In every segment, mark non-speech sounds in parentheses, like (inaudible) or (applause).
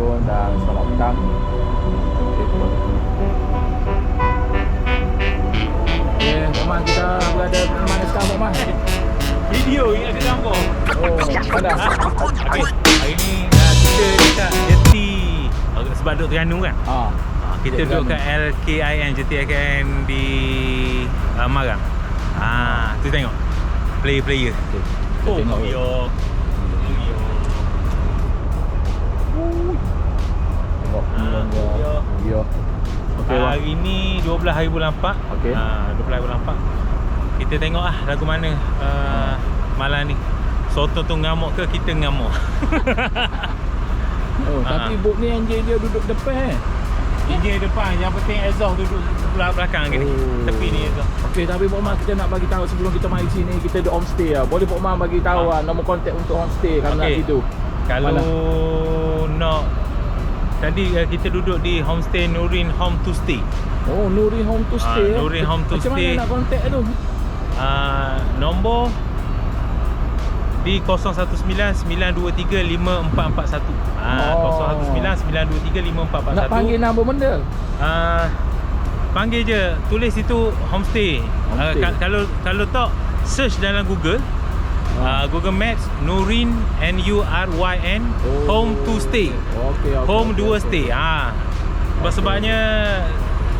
Assalamualaikum dan selamat petang. Okay, Okay, Rahman kita berada di mana sekarang Rahman? Video yang ada gambar. Oh, mana? Okey, hari ni uh, kita dekat jeti sebab duduk Terengganu kan. Ah, Uh, kita duduk kat. LKIN jeti LKIN di uh, Marang. Ah, tu tengok. Player-player. okay. Oh, tengok. Yo. Video. Okey, Wah. Hari ni 12 hari bulan 4. Okey. Ah, 12 hari bulan 4. Kita tengok ah lagu mana uh, malam ni. Soto tu ngamuk ke kita ngamuk? (laughs) Oh, Ah. tapi bot ni anjing dia duduk depan eh. Enjin depan yang penting exhaust duduk sebelah belakang gini. Oh. Tepi ni exhaust. Okey, tapi Pok Man kita nak bagi tahu sebelum kita mari sini kita ada homestay lah. Boleh Pok Man bagi tahu Ah. ah. nombor kontak untuk homestay kalau nak Okey. situ. Kalau Mana? nak Tadi uh, kita duduk di homestay Nurin Home to Stay. Oh, Nuri Home to Ah, Stay. eh. Nuri Home to Macam Stay. mana nak kontak tu? Uh, nombor di 0199235441. Ah, Oh. 0199235441. Nak panggil nama benda. Ah, panggil je, tulis itu homestay. Ah, Homestay. ka- kalau kalau tak search dalam Google. Uh, Google Maps Nurin N U R Y N Oh. Home to Stay. Okey, okey. Home okey, dua okey. stay. Ha. Sebab sebabnya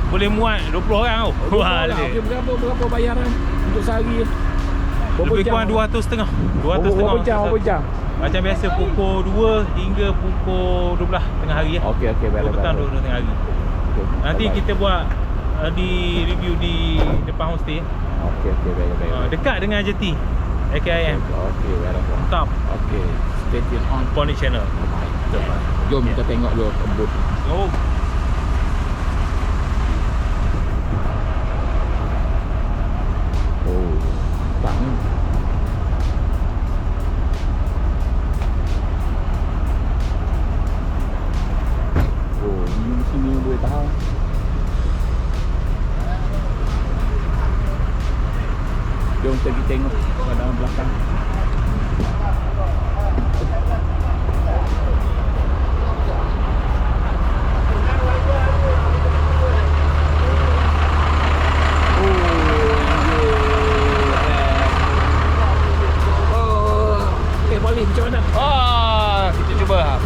boleh muat 20 orang tau. Oh, Wah, dia. Okey, berapa berapa bayaran untuk sehari? Berapa Lebih jam? kurang 200 setengah. 200 Berapa, setengah. berapa jam? Berapa jam? Macam biasa pukul 2 hingga pukul 12 tengah hari ya. Okey, okey, baik, Dua petang baik. 2 tengah hari. Okey, Nanti bye-bye. kita buat uh, di review di depan homestay. Okey, okey, baik, baik. Uh, dekat dengan jeti AKIM. Okey, baik. baik. Top Okey, stay tune on. Pony Channel. Jom kita tengok dulu kebun. Oh.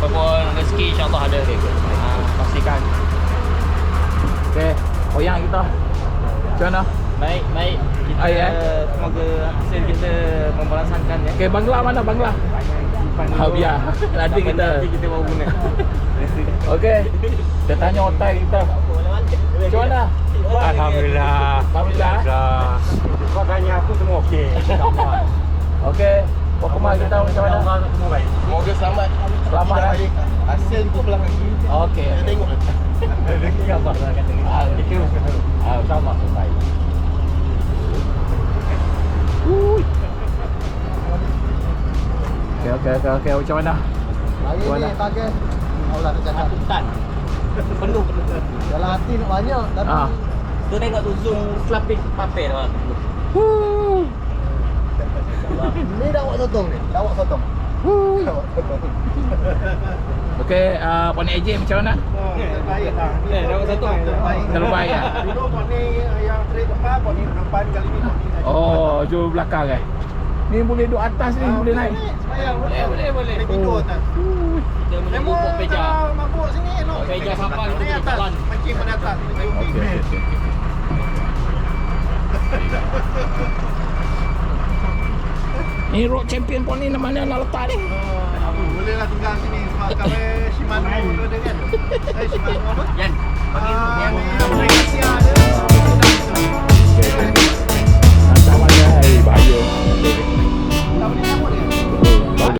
Apapun rezeki insyaAllah ada. Ha, Pastikan. Okey, oyang kita. Macam mana? Baik, baik Kita Ah, ya? semoga hasil kita membalasankan ya Okey, bangla mana bangla? Ah, biar. (laughs) Nanti kita Nanti kita bawa guna (laughs) Okey. Kita tanya otai kita. Macam mana? Alhamdulillah. Alhamdulillah. Kau tanya aku semua okey. (laughs) Okey. Pokemon kita macam mana? semua baik. Semoga selamat. Selamat eh. Hasil tu belakang kiri. Okey. Kita tengok. Rezeki apa dah kata ni? Ah, kita ah, Okey, okey, okey, okey. Macam mana? Hari Mana? ni target. Allah nak cakap. Tan (laughs) Penuh penuh Dalam hati nak banyak tapi Ah. Tu tengok tu zoom slapping papel tu Huh. ni dah awak sotong ni. Dah awak sotong. Okey, uh, Poni AJ macam mana? Baik dah. Eh, dah awak sotong. Terbaik. Terbaik ya? Dulu pot ni yang trade depan, pot ni depan kali ni ni. Oh, jauh belakang eh. Ni boleh duduk atas ni, Ah, boleh naik. Boleh, boleh, boleh. Boleh tidur atas. Kita menunggu pok peja kalau mabuk sini elok. Peja kapal kita pergi atas. jalan. Mancing pada atas. Okey, okey, okey. Ni road champion pon ni mana nak letak ni? Oh, boleh lah tinggal sini sebab kawai Shimano tu ada kan. Eh Shimano apa? Yan aplikasi ah